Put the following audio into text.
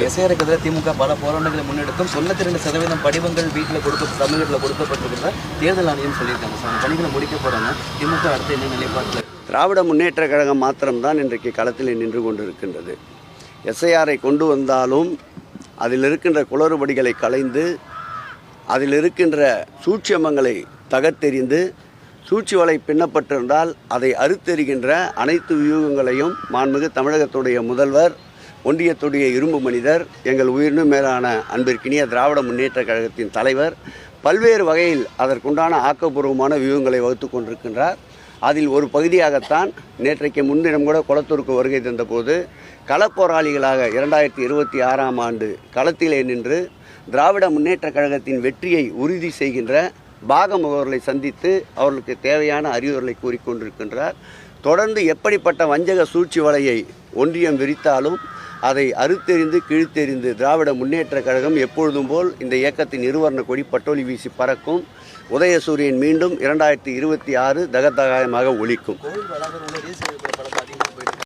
எஸ்ஐஆருக்கு எதிராக திமுக பல போராட்டங்களை முன்னெடுத்தும் தொண்ணூத்தி ரெண்டு சதவீதம் படிவங்கள் வீட்டில் கொடுக்க தமிழகத்தில் கொடுக்கப்பட்டிருக்கிறத தேர்தல் ஆணையம் சொல்லியிருக்காங்க. சார் அந்த பணிகளை முடிக்க போகிறாங்க திமுக அடுத்து என்ன நிலைப்பாட்டில் திராவிட முன்னேற்ற கழகம் மாத்திரம்தான் இன்றைக்கு களத்தில் நின்று கொண்டிருக்கின்றது. எஸ்ஐஆரை கொண்டு வந்தாலும் அதில் இருக்கின்ற குளறுபடிகளை களைந்து அதில் இருக்கின்ற சூட்சியமங்களை தகர்த்தெறிந்து சூழ்ச்சி வலை பின்னப்பட்டிருந்தால் அதை அறுத்தெறிகின்ற அனைத்து வியூகங்களையும் மாண்புமிகு தமிழகத்துடைய முதல்வர் ஒன்றியத்துடைய இரும்பு மனிதர் எங்கள் உயிரினும் மேலான அன்பிற்கினிய திராவிட முன்னேற்ற கழகத்தின் தலைவர் பல்வேறு வகையில் அதற்குண்டான ஆக்கப்பூர்வமான வியூகங்களை வகுத்து கொண்டிருக்கின்றார். அதில் ஒரு பகுதியாகத்தான் நேற்றைக்கு முன்தினம் கூட குளத்தூருக்கு வருகை தந்தபோது களப்போராளிகளாக இரண்டாயிரத்தி இருபத்தி ஆறாம் ஆண்டு களத்திலே நின்று திராவிட முன்னேற்ற கழகத்தின் வெற்றியை உறுதி செய்கின்ற பாகம் அவர்களை சந்தித்து அவர்களுக்கு தேவையான அறிவுரைகளை கூறிக்கொண்டிருக்கின்றார் தொடர்ந்து எப்படிப்பட்ட வஞ்சக சூழ்ச்சி வலையை ஒன்றியம் விரித்தாலும் அதை அறுத்தெறிந்து கிழித்தெறிந்து திராவிட முன்னேற்ற கழகம் எப்பொழுதும் போல் இந்த இயக்கத்தின் இருவர்ண கொடி பட்டோலி வீசி பறக்கும். உதயசூரியன் மீண்டும் இரண்டாயிரத்தி இருபத்தி ஆறு தகதகாயமாக ஒலிக்கும்.